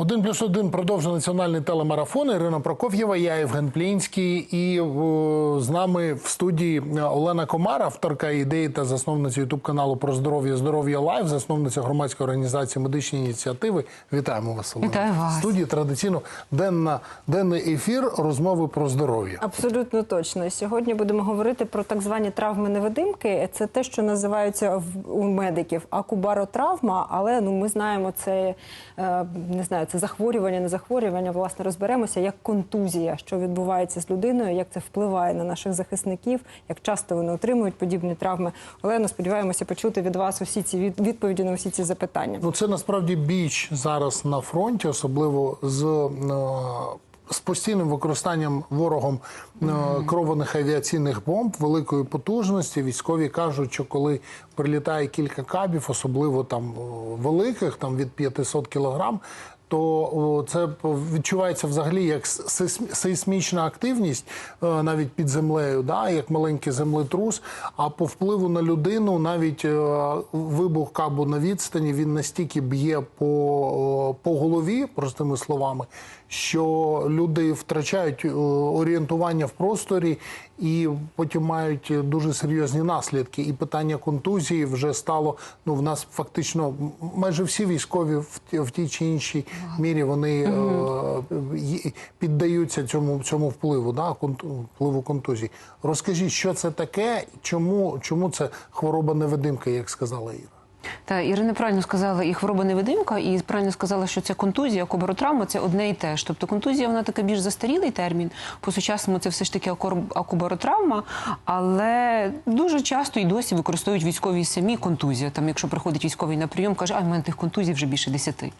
Один плюс один продовжує національний телемарафон. Ірина Прокоф'єва, я Євген Плінський. І о, з нами в студії Олена Комар, авторка ідеї та засновниця ютуб каналу про здоров'я Здоров'я Лайф, засновниця громадської організації медичні ініціативи. Вітаємо вас, Олена. Вітаю вас. В студії традиційно денна денний ефір розмови про здоров'я. Абсолютно точно. Сьогодні будемо говорити про так звані травми невидимки. Це те, що називаються в- у медиків акубаротравма, але ну ми знаємо це е, не знаю, це захворювання, не захворювання. Власне, розберемося як контузія, що відбувається з людиною, як це впливає на наших захисників, як часто вони отримують подібні травми. Олено, сподіваємося почути від вас усі ці відповіді на усі ці запитання. Ну, це насправді біч зараз на фронті, особливо з. е, З постійним використанням ворогом е, керованих авіаційних бомб великої потужності, військові кажуть, що коли прилітає кілька кабів, особливо там е, великих, там від 500 кілограм, то це відчувається взагалі як сейсм- сейсмічна активність е, навіть під землею, да, як маленький землетрус. А по впливу на людину навіть е, вибух кабу на відстані він настільки б'є по, по голові, простими словами, що люди втрачають е, орієнтування в просторі і потім мають дуже серйозні наслідки. І питання контузії вже стало. Ну в нас фактично майже всі військові в, в тій чи іншій мірі вони е, піддаються цьому цьому впливу, да, впливу контузії. Розкажіть, що це таке, чому, чому це хвороба невидимка, як сказала Іра? Та Ірина правильно сказала, і хвороба невидимка, і правильно сказала, що це контузія, кобаротравма це одне і те ж. Тобто контузія вона така більш застарілий термін. По сучасному це все ж таки акубаротравма, але дуже часто і досі використовують військові самі контузія. Там, якщо приходить військовий на прийом, каже, а в мене тих контузій вже більше десяти.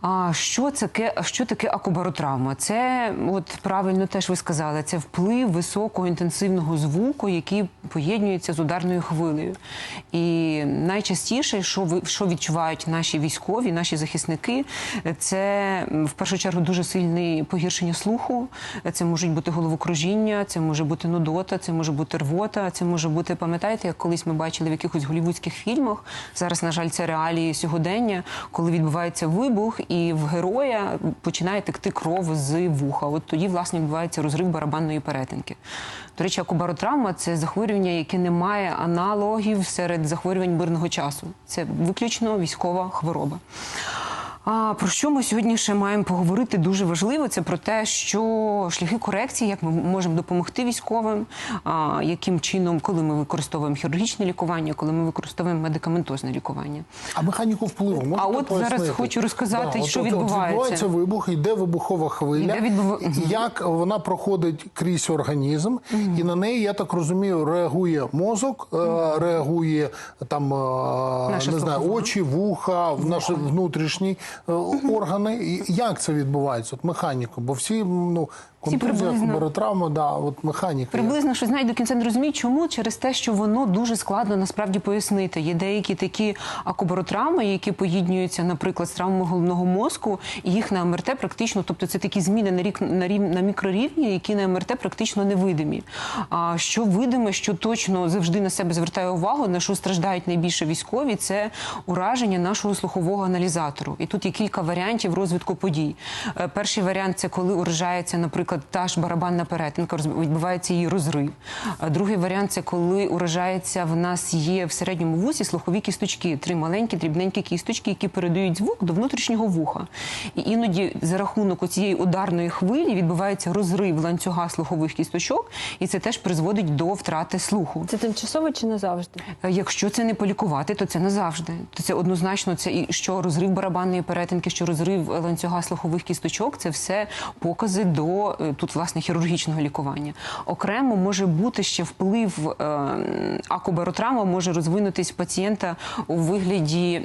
А що таке, що таке акубаротравма? Це от правильно теж ви сказали, це вплив високого інтенсивного звуку, який поєднується з ударною хвилею. І найчастіше, що ви що відчувають наші військові, наші захисники, це в першу чергу дуже сильне погіршення слуху. Це можуть бути головокружіння, це може бути нудота, це може бути рвота, це може бути, пам'ятаєте, як колись ми бачили в якихось голівудських фільмах. Зараз, на жаль, це реалії сьогодення, коли відбувається вибух, і в героя починає текти кров з вуха. От тоді, власне, відбувається розрив барабанної перетинки. До речі, акубаротравма це захворювання, яке не має аналогів серед захворювань мирного часу. Це виключно військова хвороба. А про що ми сьогодні ще маємо поговорити? Дуже важливо це про те, що шляхи корекції, як ми можемо допомогти військовим, а, яким чином, коли ми використовуємо хірургічне лікування, коли ми використовуємо медикаментозне лікування. А механіку впливу можете А от зараз хочу розказати, от- що от- от відбувається. відбувається вибух, йде вибухова хвиля. Йде відбув- Як вона проходить крізь організм, і на неї, я так розумію, реагує мозок, е, реагує там е, Наша не знаю, очі, вуха, в наші внутрішні е, органи. І Як це відбувається? От механіку, бо всі ну контузія, приблизно. хобаротравма, да, от механіка. Приблизно щось навіть до кінця не розуміють, чому через те, що воно дуже складно насправді пояснити. Є деякі такі акубаротравми, які поєднуються, наприклад, з травмами головного мозку, і їх на МРТ практично, тобто це такі зміни на рік на рів на мікрорівні, які на МРТ практично невидимі. А що видиме, що точно завжди на себе звертає увагу, на що страждають найбільше військові, це ураження нашого слухового аналізатору. І тут є кілька варіантів розвитку подій. Е, Перший варіант це коли уражається, наприклад, та ж барабанна перетинка, відбувається її розрив. Другий варіант це коли уражається в нас є в середньому вусі слухові кісточки, три маленькі дрібненькі кісточки, які передають звук до внутрішнього вуха. І іноді за рахунок цієї ударної хвилі відбувається розрив ланцюга слухових кісточок, і це теж призводить до втрати слуху. Це тимчасово чи не завжди? Е, Якщо це не полікувати, то це назавжди. То це однозначно це і що розрив барабанної перетинки, що розрив е, ланцюга слухових кісточок, це все покази до е, тут власне хірургічного лікування. Окремо може бути ще вплив е, акубаротравма може розвинутись пацієнта у вигляді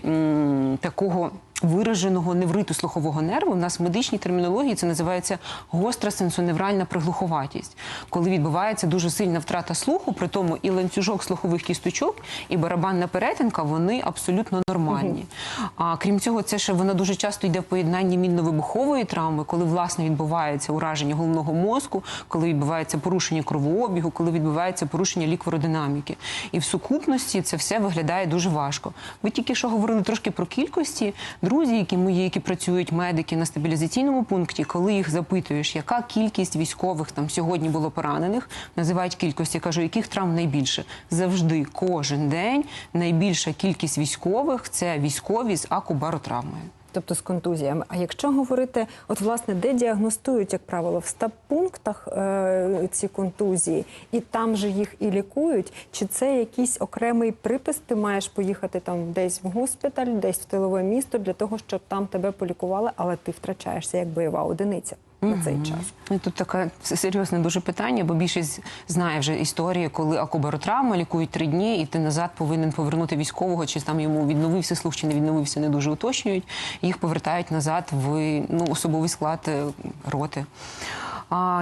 такого. Вираженого невриту слухового нерву у нас в медичній термінології це називається гостра сенсоневральна приглуховатість, коли відбувається дуже сильна втрата слуху, при тому і ланцюжок слухових кісточок, і барабанна перетинка вони абсолютно нормальні. А крім цього, це ще вона дуже часто йде в поєднанні мінно-вибухової травми, коли власне відбувається ураження головного мозку, коли відбувається порушення кровообігу, коли відбувається порушення ліквородинаміки. І в сукупності це все виглядає дуже важко. Ви тільки що говорили трошки про кількості. Друзі, які мої, які працюють медики на стабілізаційному пункті, коли їх запитуєш, яка кількість військових там сьогодні було поранених, називають кількості, кажу, яких травм найбільше? Завжди кожен день найбільша кількість військових це військові з акубаротравмою. Тобто з контузіями. А якщо говорити, от власне, де діагностують, як правило, в стаб-пунктах е, ці контузії, і там же їх і лікують, чи це якийсь окремий припис? Ти маєш поїхати там десь в госпіталь, десь в тилове місто для того, щоб там тебе полікували, але ти втрачаєшся як бойова одиниця на цей час. Ну, Тут таке серйозне дуже питання, бо більшість знає вже історії, коли акубаротравма лікують три дні, і ти назад повинен повернути військового, чи там йому відновився слух, чи не відновився, не дуже уточнюють. Їх повертають назад в ну, особовий склад е, роти.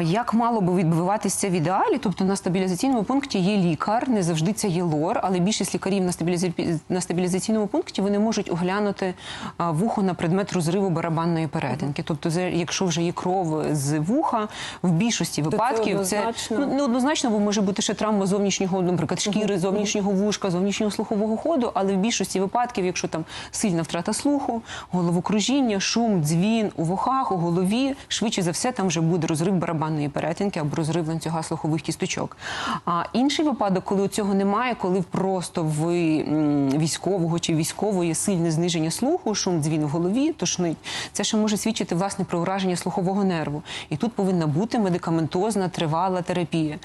Як мало би відбуватися це в ідеалі? Тобто на стабілізаційному пункті є лікар, не завжди це є лор, але більшість лікарів на, стабіліза... на стабілізаційному пункті вони можуть оглянути вухо на предмет розриву барабанної перетинки. Тобто, якщо вже є кров з вуха, в більшості випадків це, однозначно? ну, не однозначно, бо може бути ще травма зовнішнього, наприклад, шкіри, зовнішнього вушка, зовнішнього слухового ходу, але в більшості випадків, якщо там сильна втрата слуху, головокружіння, шум, дзвін у вухах, у голові, швидше за все, там вже буде розрив барабанної перетинки або розрив ланцюга слухових кісточок. А інший випадок, коли цього немає, коли просто в військового чи військової сильне зниження слуху, шум, дзвін в голові, тошнить, це ще може свідчити власне про ураження слухового нерву. І тут повинна бути медикаментозна тривала терапія.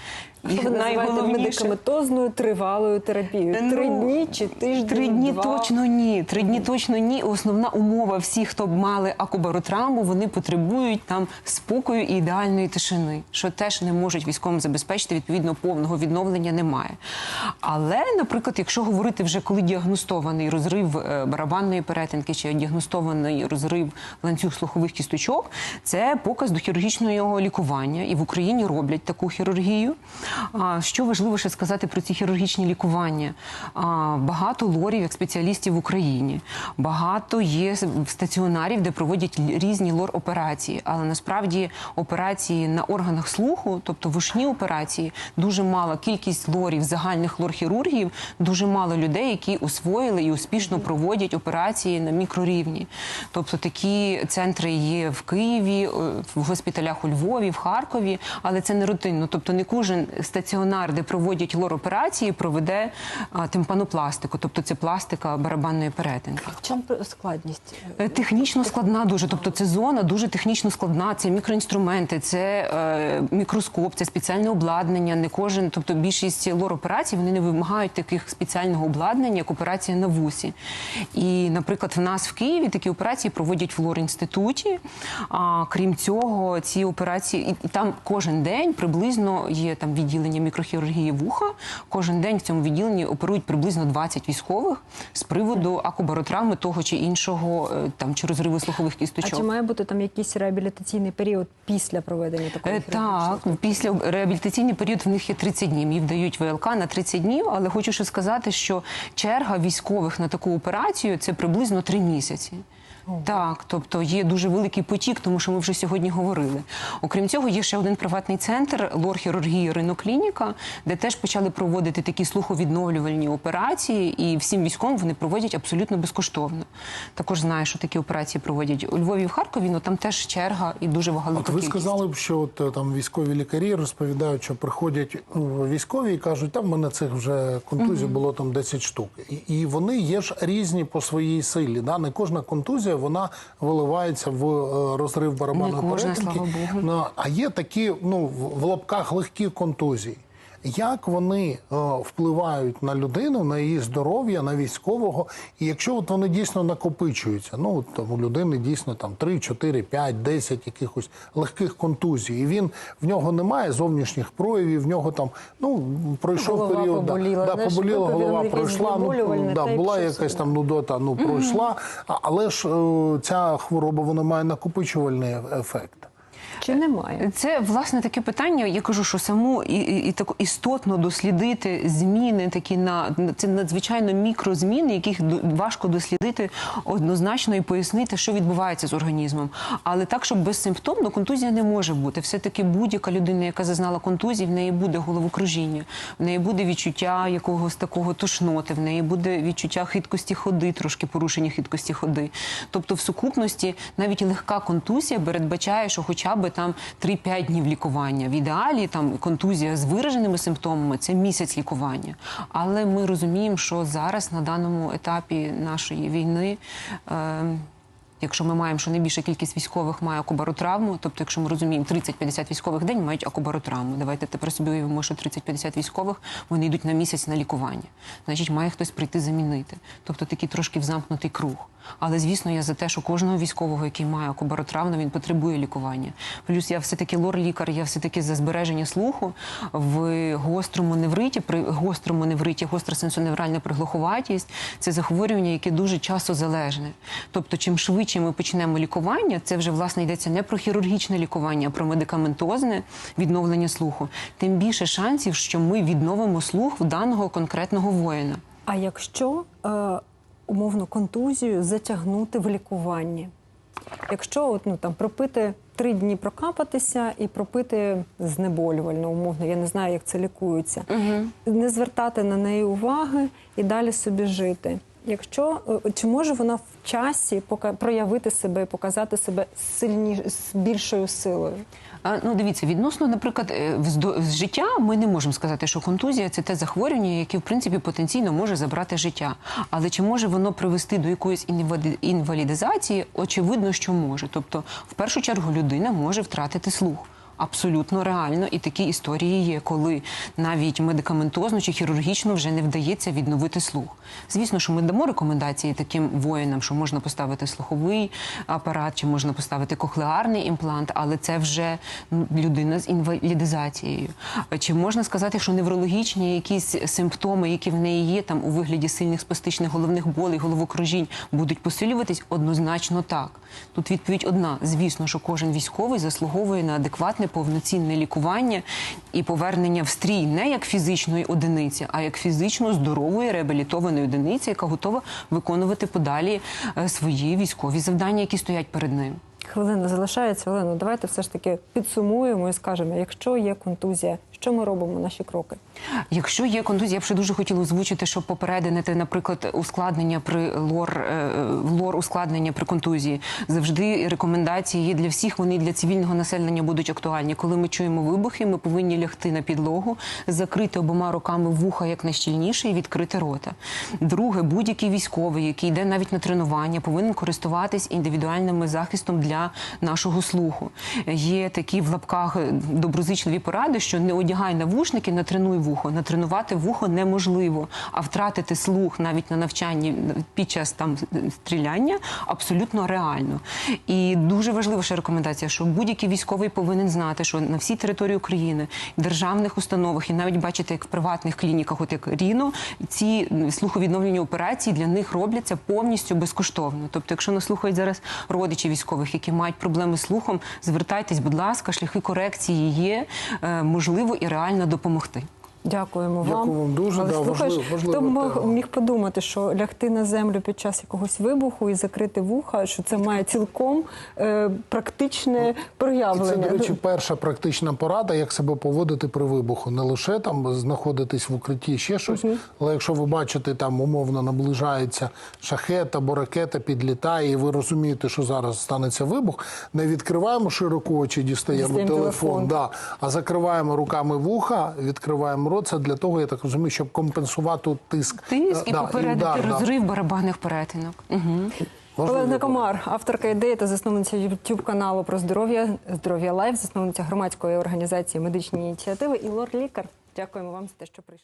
І Ви називаєте медикаментозною тривалою терапією. Три Ну, дні чи тиждень? Три дні два? точно ні. Три дні точно ні. Основна умова всіх, хто б мали акубаротравму, вони потребують там спокою і ідеальної тишини, що теж не можуть військовим забезпечити. Відповідно, повного відновлення немає. Але, наприклад, якщо говорити вже коли діагностований розрив е, барабанної перетинки чи діагностований розрив ланцюг слухових кісточок, це показ до хірургічного лікування, і в Україні роблять таку хірургію. Що важливо ще сказати про ці хірургічні лікування? Багато лорів як спеціалістів в Україні, багато є стаціонарів, де проводять різні лор-операції. Але насправді операції на органах слуху, тобто вушні операції, дуже мала кількість лорів, загальних лор-хірургів, дуже мало людей, які освоїли і успішно проводять операції на мікрорівні. Тобто такі центри є в Києві, е, в госпіталях у Львові, в Харкові, але це не рутинно. Тобто не кожен стаціонар, де проводять лор-операції, проведе тимпанопластику, тобто це пластика барабанної перетинки. В чому складність? Е, Технічно складна дуже, тобто це зона дуже технічно складна. Це мікроінструменти, це е, мікроскоп, це спеціальне обладнання. Не кожен, тобто більшість лор-операцій вони не вимагають таких спеціального обладнання, як операція на вусі. І, наприклад, в нас в Києві такі операції проводять в лор-інституті. А крім цього, ці операції і, там кожен день приблизно є там відділення мікрохірургії вуха. Кожен день в цьому відділенні оперують приблизно 20 військових з приводу акубаротравми того чи іншого е, там чи розриву слухових А кісточок. чи має бути там якийсь реабілітаційний період після проведення такої Е, Так, після реабілітаційний період в них є 30 днів. Їм дають ВЛК на 30 днів. Але хочу ще сказати, що черга військових на таку операцію це приблизно 3 місяці. Так, тобто є дуже великий потік, тому що ми вже сьогодні говорили. Окрім цього, є ще один приватний центр лор-хірургії Риноклініка, де теж почали проводити такі слуховідновлювальні операції, і всім військовим вони проводять абсолютно безкоштовно. Також знаю, що такі операції проводять у Львові в Харкові, але там теж черга і дуже велика От ви кількість. сказали б, що от е, там військові лікарі розповідають, що приходять ну, військові і кажуть, там в мене цих вже контузій було там 10 штук. І, і вони є ж різні по своїй силі. Да? Не кожна контузія вона виливається в е, розрив барабанної перетинки. А є такі, ну в лапках легкі контузії. Як вони е, впливають на людину, на її здоров'я, на військового, і якщо от вони дійсно накопичуються, ну от там у людини дійсно там 3, 4, 5, 10 якихось легких контузій, і він в нього немає зовнішніх проявів, в нього там ну пройшов Голова період, поболіла, да, знаєш, поболіла голова, пройшла, ну да, була якась там нудота, ну пройшла, але ж е, ця хвороба вона має накопичувальний ефект. Чи немає? Це власне таке питання. Я кажу, що саму і, і, і так істотно дослідити зміни, такі на це надзвичайно мікрозміни, яких важко дослідити однозначно і пояснити, що відбувається з організмом. Але так, щоб безсимптомно контузія не може бути. Все таки будь-яка людина, яка зазнала контузії, в неї буде головокружіння, в неї буде відчуття якогось такого тошноти, в неї буде відчуття хиткості ходи, трошки порушення хиткості ходи. Тобто, в сукупності навіть легка контузія передбачає, що хоча б там 3-5 днів лікування. В ідеалі там контузія з вираженими симптомами це місяць лікування. Але ми розуміємо, що зараз на даному етапі нашої війни. Е, Якщо ми маємо, що найбільша кількість військових має акубаротравму, тобто, якщо ми розуміємо, 30-50 військових день мають акубаротравму. Давайте тепер собі уявимо, що 30-50 військових вони йдуть на місяць на лікування. Значить, має хтось прийти замінити. Тобто такий трошки взамкнутий круг. Але звісно, я за те, що кожного військового, який має акубаротравму, він потребує лікування. Плюс я все таки лор-лікар, я все таки за збереження слуху в гострому невриті, при гострому невриті, гостра сенсоневральна приглуховатість це захворювання, яке дуже часозалежне. Тобто, чим швидше ми почнемо лікування, це вже власне йдеться не про хірургічне лікування, а про медикаментозне відновлення слуху. Тим більше шансів, що ми відновимо слух в даного конкретного воїна. А якщо е, умовно контузію затягнути в лікуванні? Якщо от, ну, там, пропити три дні прокапатися і пропити знеболювально, умовно, я не знаю, як це лікується, не звертати на неї уваги і далі собі жити. Якщо е, чи може вона в часі проявити себе показати себе сильні з більшою силою? А, Ну, дивіться, відносно, наприклад, е, з життя ми не можемо сказати, що контузія це те захворювання, яке в принципі потенційно може забрати життя. Але чи може воно привести до якоїсь інвалідизації? Очевидно, що може. Тобто, в першу чергу, людина може втратити слух. Абсолютно реально, і такі історії є, коли навіть медикаментозно чи хірургічно вже не вдається відновити слух. Звісно, що ми дамо рекомендації таким воїнам, що можна поставити слуховий апарат, чи можна поставити кохлеарний імплант, але це вже людина з інвалідизацією. Чи можна сказати, що неврологічні якісь симптоми, які в неї є, там у вигляді сильних спастичних головних болей, головокружінь, будуть посилюватись? Однозначно так. Тут відповідь одна: звісно, що кожен військовий заслуговує на адекватне повноцінне лікування і повернення в стрій не як фізичної одиниці, а як фізично здорової реабілітованої одиниці, яка готова виконувати подалі е, свої військові завдання, які стоять перед ним. Хвилина залишається. Олено, давайте все ж таки підсумуємо і скажемо, якщо є контузія, що ми робимо наші кроки? Якщо є контузія, я б ще дуже хотіла озвучити, щоб попередити, наприклад, ускладнення при лор, е, лор ускладнення при контузії. Завжди рекомендації є для всіх. Вони для цивільного населення будуть актуальні. Коли ми чуємо вибухи, ми повинні лягти на підлогу, закрити обома руками вуха якнайщільніше і відкрити рота. Друге, будь-який військовий, який йде навіть на тренування, повинен користуватись індивідуальним захистом для нашого слуху. Є такі в лапках е, доброзичливі поради, що не одягай навушники, натренуй вухо. Натренувати вухо неможливо, а втратити слух навіть на навчанні під час там стріляння абсолютно реально. І дуже важлива ще рекомендація, що будь-який військовий повинен знати, що на всій території України, державних установах, і навіть бачите, як в приватних клініках, от як Ріно, ці слуховідновлені операції для них робляться повністю безкоштовно. Тобто, якщо нас слухають зараз родичі військових, які мають проблеми з слухом, звертайтесь, будь ласка, шляхи корекції є, е, можливо і реально допомогти. Дякуємо вам. Дякую вам дуже. Але Да, слухаєш, важлива- важлива хто б мог, міг подумати, що лягти на землю під час якогось вибуху і закрити вуха, що це має цілком е, практичне І проявлення. це, до речі, перша практична порада, як себе поводити при вибуху. Не лише там знаходитись в укритті, ще щось, але якщо ви бачите, там умовно наближається шахет або ракета підлітає, і ви розумієте, що зараз станеться вибух, не відкриваємо широко очі, дістаємо Дістаємо телефон, телефон. да, а закриваємо руками вуха, відкриваємо рот. Це для того, я так розумію, щоб компенсувати тиск. Тиск Е, і да, попередити удар, да. розрив барабанних перетинок. Угу. Олена Комар, авторка ідеї та засновниця youtube каналу про здоров'я Здоров'я Лайф, засновниця громадської організації медичні ініціативи і лор лікар. Дякуємо вам за те, що прийшли.